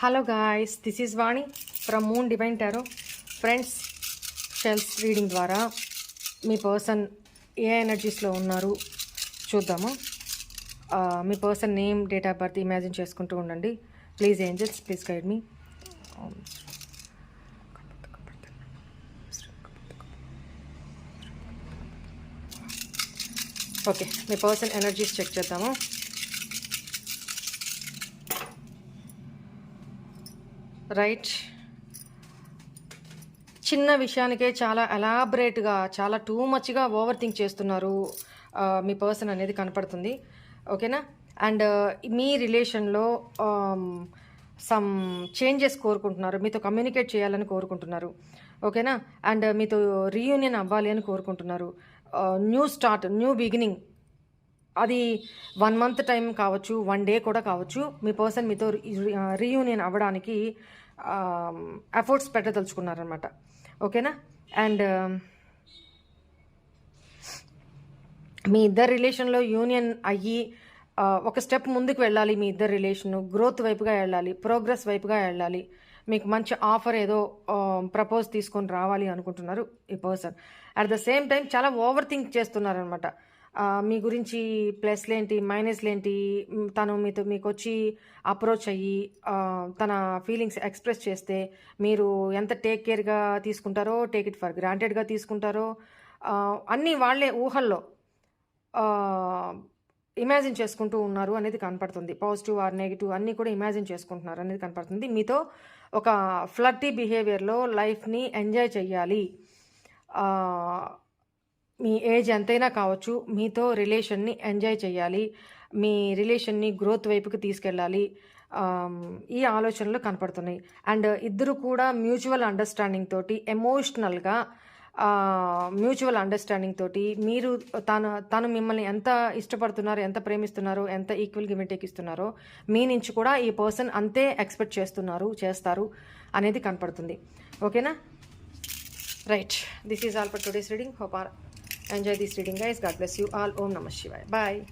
Hello guys this is Vani from moon divine tarot friends shells reading ద్వారా మీ person ఏ ఎనర్జీస్లో ఉన్నారు చూద్దాము. మీ person name date of birth imagine చేసుకుంటూ ఉండండి. ప్లీజ్ ఏంజల్స్ ప్లీజ్ గైడ్ మీ ఓకే మీ పర్సన్ ఎనర్జీస్ చెక్ చేద్దాము. రైట్. చిన్న విషయానికే చాలా ఎలాబరేట్గా చాలా టూ మచ్గా ఓవర్ థింక్ చేస్తున్నారు మీ పర్సన్ అనేది కనపడుతుంది. ఓకేనా? అండ్ మీ రిలేషన్లో సమ్ చేంజెస్ కోరుకుంటున్నారు మీతో కమ్యూనికేట్ చేయాలని కోరుకుంటున్నారు. ఓకేనా? అండ్ మీతో రీయూనియన్ అవ్వాలి అని కోరుకుంటున్నారు. New start new beginning. అది వన్ మంత్ టైం కావచ్చు వన్ డే కూడా కావచ్చు. మీ పర్సన్ మీతో రీయూనియన్ uh, అవ్వడానికి um, ఎఫర్ట్స్ పెట్టదలుచుకున్నారనమాట ఓకేనా? అండ్ um, మీ ఇద్దరు రిలేషన్లో యూనియన్ అయ్యి uh, ఒక స్టెప్ ముందుకు వెళ్ళాలి మీ ఇద్దరు రిలేషన్ గ్రోత్ వైపుగా వెళ్ళాలి ప్రోగ్రెస్ వైపుగా వెళ్ళాలి. మీకు మంచి ఆఫర్ ఏదో um, ప్రపోజ్ తీసుకొని రావాలి అనుకుంటున్నారు ఈ person at the same time చాలా ఓవర్ థింక్ చేస్తున్నారనమాట మీ గురించి ప్లస్లేంటి మైనస్లేంటి ఏంటి తను మీతో మీకు వచ్చి అప్రోచ్ అయ్యి తన ఫీలింగ్స్ ఎక్స్ప్రెస్ చేస్తే మీరు ఎంత టేక్ కేర్గా తీసుకుంటారో టేక్ ఇట్ ఫర్ గ్రాంటెడ్గా తీసుకుంటారో అన్నీ వాళ్ళే ఊహల్లో ఇమాజిన్ చేసుకుంటూ ఉన్నారు అనేది కనపడుతుంది. పాజిటివ్ ఆర్ నెగిటివ్ అన్నీ కూడా ఇమాజిన్ చేసుకుంటున్నారు అనేది కనపడుతుంది. మీతో ఒక ఫ్లర్టీ బిహేవియర్లో లైఫ్ని ఎంజాయ్ చెయ్యాలి. మీ ఏజ్ ఎంతైనా కావచ్చు మీతో రిలేషన్ని ఎంజాయ్ చేయాలి మీ రిలేషన్ని గ్రోత్ వైపుకి తీసుకెళ్ళాలి ఈ ఆలోచనలు కనపడుతున్నాయి. అండ్ ఇద్దరు కూడా మ్యూచువల్ అండర్స్టాండింగ్ తోటి ఎమోషనల్గా మ్యూచువల్ అండర్స్టాండింగ్ తోటి మీరు తను తను మిమ్మల్ని ఎంత ఇష్టపడుతున్నారో ఎంత ప్రేమిస్తున్నారో ఎంత ఈక్వల్ గివ్ టేక్ ఇస్తున్నారో మీ నుంచి కూడా ఈ పర్సన్ అంతే ఎక్స్పెక్ట్ చేస్తున్నారు చేస్తారు అనేది కనపడుతుంది. ఓకేనా? Right. This is all for today's reading. Hope are Enjoy this reading, guys. God bless you all. Om Namah Shivaya. Bye.